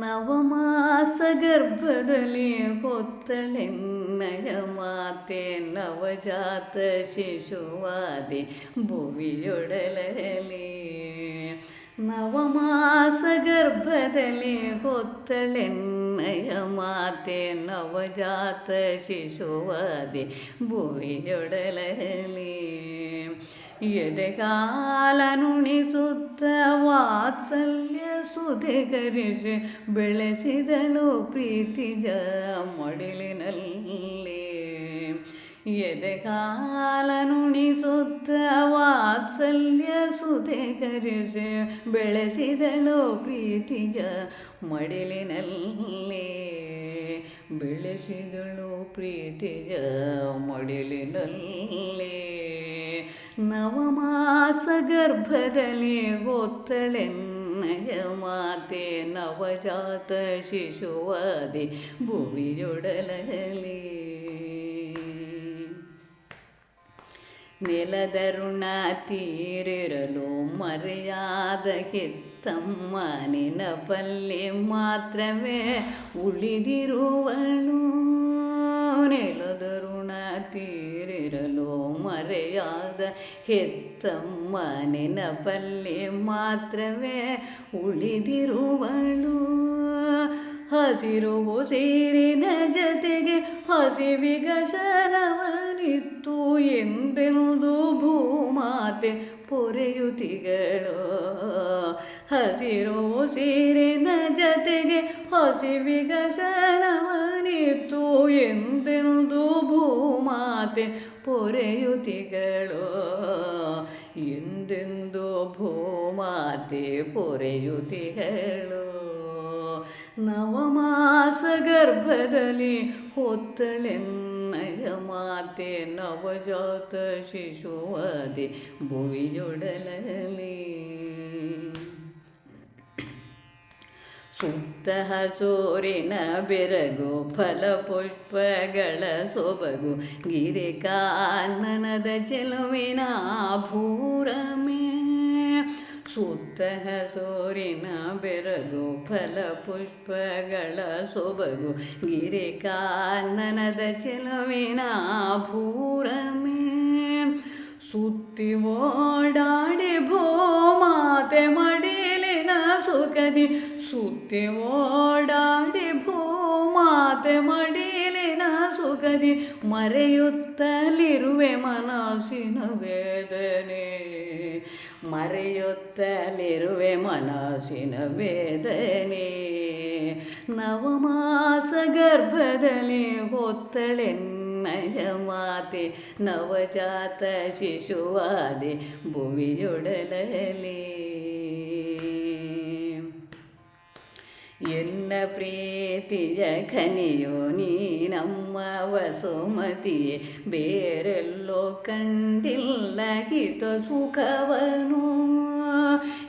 ನವಮಾಸ ಗರ್ಭದಲ್ಲಿ ಹೊತ್ತಳೆನ್ನಯ ಮಾತೆ ನವಜಾತ ಶಿಶುವಾದೆ ಭುವಿಯೊಡಲಲಿ ಹೊತ್ತಳೆನ್ನಯ ಮಾತೆ ನವಜಾತ ಶಿಶುವಾದಿ ಭುವಿಯೊಡಲಲಿ. ಎದೆಗಾಲ ನುಣಿಸುತ್ತ ವಾತ್ಸಲ್ಯ ಸುಧೆಗರಿಸಿ ಬೆಳೆಸಿದಳು ಪ್ರೀತಿಜ ಮಡಿಲಿನಲ್ಲಿ. ಎದೆಗಾಲ ನುಣಿಸುತ್ತ ವಾತ್ಸಲ್ಯ ಸುಧೆಗರಿಸಿ ಬೆಳೆಸಿದಳು ಪ್ರೀತಿಜ ಮಡಿಲಿನಲ್ಲಿ. ಬೆಳೆಸಿದಳು ಪ್ರೀತಿಜ ಮಡಿಲಿನಲ್ಲಿ. ನವಮಾಸ ಗರ್ಭದಲ್ಲಿ ಗೊತ್ತಳೆನ್ನಯ ಮಾತೆ ನವಜಾತ ಶಿಶುವಾದೆ ನೆಲದರುಣ ತೀರಿರಲು ಮರೆಯಾದ ಹೆತ್ತಮ್ಮ ನೆನಪಲ್ಲಿ ಮಾತ್ರವೇ ಉಳಿದಿರುವಳು. ನೆಲದರುಣ ತೀರಿರಲು ಮರೆಯಾದ ಹೆತ್ತಮ್ಮ ನೆನಪಲ್ಲಿ ಮಾತ್ರವೇ ಉಳಿದಿರುವಳು. ಹಸಿರು ಸೀರಿನ ಜತೆಗೆ ಹಸಿವಿಗ ಶರವನಿತ್ತು ಎಂದೆನುದು ಭೂಮಾತೆ ಪೊರೆಯುತಿಗಳು. ಹಸಿರು ಸೀರಿನ ಜತೆಗೆ ಹಸಿವಿಗ ಎಂದೆಂದು ಭೂಮಾತೆ ಪೊರೆಯುತಿಗಳು. ಎಂದೆಂದು ಭೂಮಾತೆ ಪೊರೆಯುತಿಗಳು. ನವಮಾಸ ಗರ್ಭದಲ್ಲಿ ಹೊತ್ತಳೆನ್ನಯ ಮಾತೆ ನವಜಾತ ಶಿಶುವಾದಿ ಭುವಿಯೊಡಲಲಿ. ಸುತ್ತ ಹಸೂರಿನ ಬೆರಗು ಫಲಪುಷ್ಪಗಳ ಸೊಬಗು ಗಿರಿಕಾನನದ ಚೆಲುವಿನ ಭೂರಮೇ ಸುತ್ತ ಸೋರಿನ ಬೆರಗು ಫಲಪುಷ್ಪಗಳ ಸೊಬಗು ಗಿರಿ ಕಾನನದ ಚೆಲುವಿನ ಭೂರಮೇ. ಸುತ್ತಿ ಓಡಾಡಿ ಭೂಮಾತೆ ಮಡಿಲಿನ ಸುಖದಿ, ಸುತ್ತಿ ಓಡಾಡಿ ಭೂಮಾತೆ ಮಡಿಲಿನ ಸುಖದಿ, ಮರೆಯುತ್ತಲಿರುವೆ ಮನಸ್ಸಿನ ವೇದನೆ. ಮರೆಯುತ್ತಲಿರುವೆ ಮನಸ್ಸಿನ ವೇದನೆ ನವಮಾಸ ಗರ್ಭದಲ್ಲಿ ಹೊತ್ತಳೆನ್ನಯ ಮಾತೆ ನವಜಾತ ಶಿಶುವಾದೆ ಭುವಿಯೊಡಲಲಿ ಎನ್ನ ಪ್ರೀತಿಯ ಖನಿಯೋ ನೀ ನಮ್ಮ ವಸುಮತಿ ಬೇರೆಲ್ಲೋ ಕಂಡಿಲ್ಲ ಹಿತ ಸುಖವನು.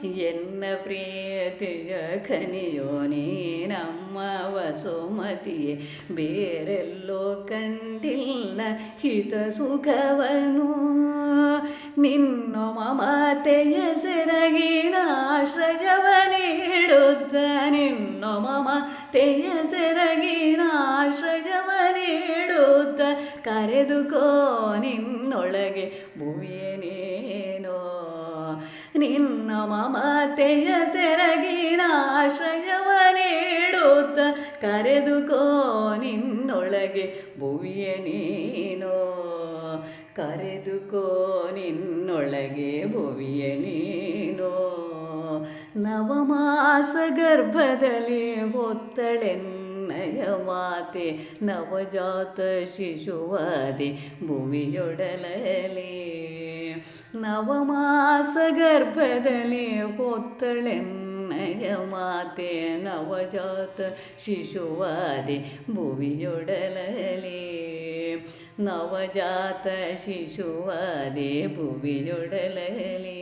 ಎನ್ನ ಪ್ರೀತಿಯ ಖನಿಯೋ ನೀನಮ್ಮ ನಮ್ಮ ಬೇರೆಲ್ಲೋ ಕಂಡಿಲ್ಲ ಹಿತ ಸುಖವನು. ನಿನ್ನ ಮಮತೆಯ ಸೆರಗಿನ ಆಶ್ರಯವ ನೀಡುತ್ತ ನಿನ್ನ ಮಮತೆಯ ಸೆರಗಿನ ಆಶ್ರಯವ ನೀಡುತ್ತ ಕರೆದುಕೋ ನಿನ್ನೊಳಗೆ ಭುವಿಯನೇನೋ ನಿನ್ನ ಮಮತೆಯ ಸೆರಗಿನ ಆಶ್ರಯವ ನೀಡುತ್ತ ಕರೆದುಕೋ ನಿನ್ನೊಳಗೆ ಭುವಿಯ ನೀನೋ. ಕರೆದುಕೋ ನಿನ್ನೊಳಗೆ ಭುವಿಯ ನೀನೋ. ನವಮಾಸ ಗರ್ಭದಲ್ಲಿ ಹೊತ್ತಳೆನ್ನಯ ಮಾತೆ, ನವಜಾತ ಶಿಶುವಾದಿ ಭುವಿಯೊಡಲಲಿ. ನವಮಾಸ ಗರ್ಭದಲ್ಲಿ ಹೊತ್ತಳೆನ್ನಯ ಮಾತೆ ನವಜಾತ ಶಿಶುವಾದೆ ಭುವಿಯೊಡಲಲಿ ನವಜಾತ ಶಿಶುವಾದೆ ಭುವಿಯೊಡಲಲಿ